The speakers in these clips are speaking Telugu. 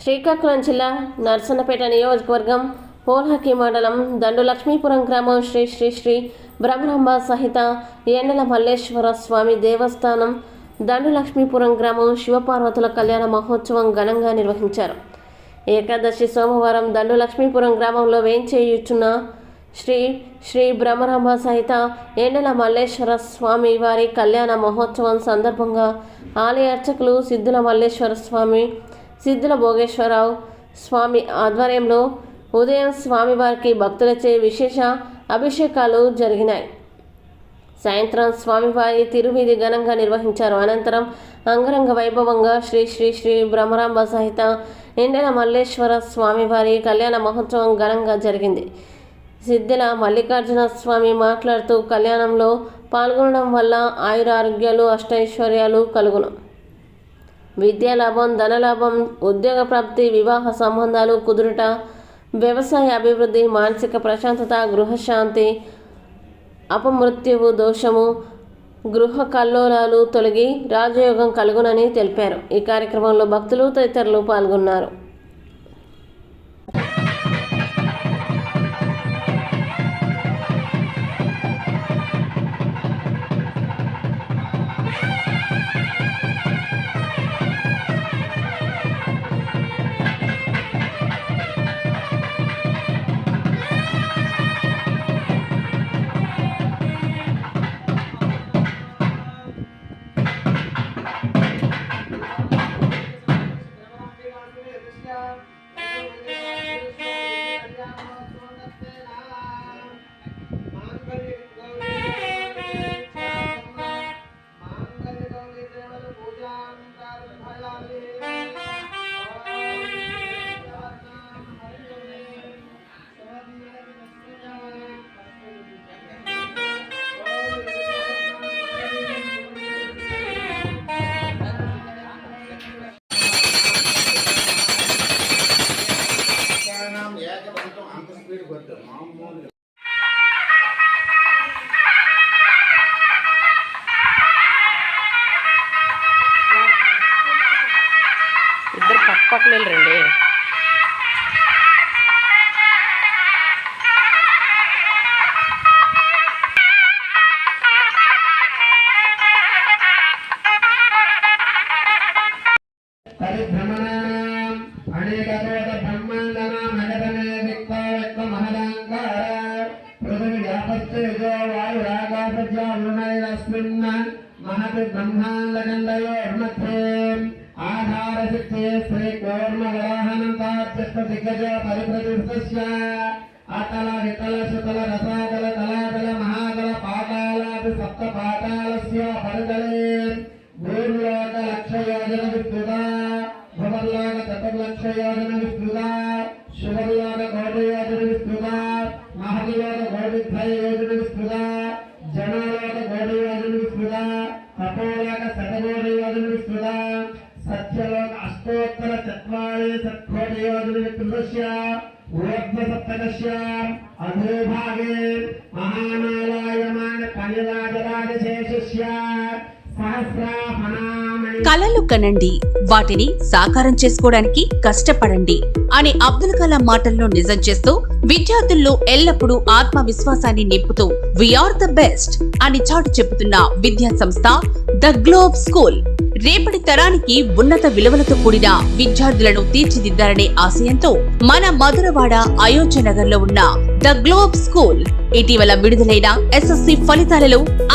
శ్రీకాకుళం జిల్లా నర్సన్నపేట నియోజకవర్గం పోల్హకి మండలం దండు లక్ష్మీపురం గ్రామం శ్రీ శ్రీ శ్రీ బ్రహ్మరంభ సహిత ఎండల మల్లేశ్వర స్వామి దేవస్థానం దండు లక్ష్మీపురం గ్రామం శివపార్వతుల కళ్యాణ మహోత్సవం ఘనంగా నిర్వహించారు. ఏకాదశి సోమవారం దండు లక్ష్మీపురం గ్రామంలో వేయించేయుచున్న శ్రీ శ్రీ బ్రహ్మరంభ సహిత ఎండల మల్లేశ్వర స్వామి వారి కళ్యాణ మహోత్సవం సందర్భంగా ఆలయ అర్చకులు సిద్ధుల మల్లేశ్వర స్వామి సిద్ధుల భోగేశ్వరరావు స్వామి ఆధ్వర్యంలో ఉదయం స్వామివారికి భక్తులచే విశేష అభిషేకాలు జరిగినాయి. సాయంత్రం స్వామివారి తిరువీధి ఘనంగా నిర్వహించారు. అనంతరం అంగరంగ వైభవంగా శ్రీ శ్రీ శ్రీ బ్రహ్మరాంబ సహిత ఎండల మల్లేశ్వర స్వామివారి కళ్యాణ మహోత్సవం ఘనంగా జరిగింది. సిద్ధిల మల్లికార్జున స్వామి మాట్లాడుతూ కళ్యాణంలో పాల్గొనడం వల్ల ఆయురారోగ్యాలు అష్టైశ్వర్యాలు కలుగును. విద్యాలాభం ధనలాభం ఉద్యోగ ప్రాప్తి వివాహ సంబంధాలు కుదురుట వ్యవసాయ అభివృద్ధి మానసిక ప్రశాంతత గృహశాంతి అపమృత్యువు దోషము గృహ కల్లోలాలు తొలగి రాజయోగం కలుగునని తెలిపారు. ఈ కార్యక్రమంలో భక్తులు తదితరులు పాల్గొన్నారు. పక్కన వెళ్ళరండి మహతి బ్రహ్మాండగండయో ఆధారశక్తే శ్రీ కూర్మవరాహనంతార్చస్త దిగ్గజ పరిప్రతిష్టస్య అతల వితల సుతల రసాతల తలాతల మహాతల పాతాళాది సప్త పాతాళస్య పరితలే భూర్లోక లక్ష యోజన విస్తృత భువర్లోక చతుర్లక్ష యోజన విస్తృత శుభర్లోక అష్టోత్తర చత్వారి సత్కోటి యోజన విస్తృతస్య ఊర్ధ్వ సప్తకస్య అధోభాగే మహానారాయమాన కనిరాజరాజశేషస్య సహస్రాఫనామణి కలలు కనండి వాటిని సాకారం చేసుకోవడానికి కష్టపడండి అనే అబ్దుల్ కలాం మాటల్లో నిజం చేస్తూ విద్యార్థుల్లో ఎల్లప్పుడూ ఆత్మవిశ్వాసాన్ని నింపుతూ వీఆర్ ద బెస్ట్ అని చాటు చెబుతున్న విద్యా సంస్థ ద గ్లోబ్ స్కూల్ రేపటి తరానికి ఉన్నత విలువలతో కూడిన విద్యార్థులను తీర్చిదిద్దాలనే ఆశయంతో మన మధురవాడ అయోధ్య నగర్లో ఉన్న ద గ్లోబ్ స్కూల్ ఇటీవల విడుదలైన ఎస్ఎస్సి ఫలితాలలో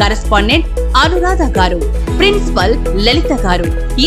కరెస్పాండెంట్ అనురాధ గారు ప్రిన్సిపల్ లలిత గారు. ఈ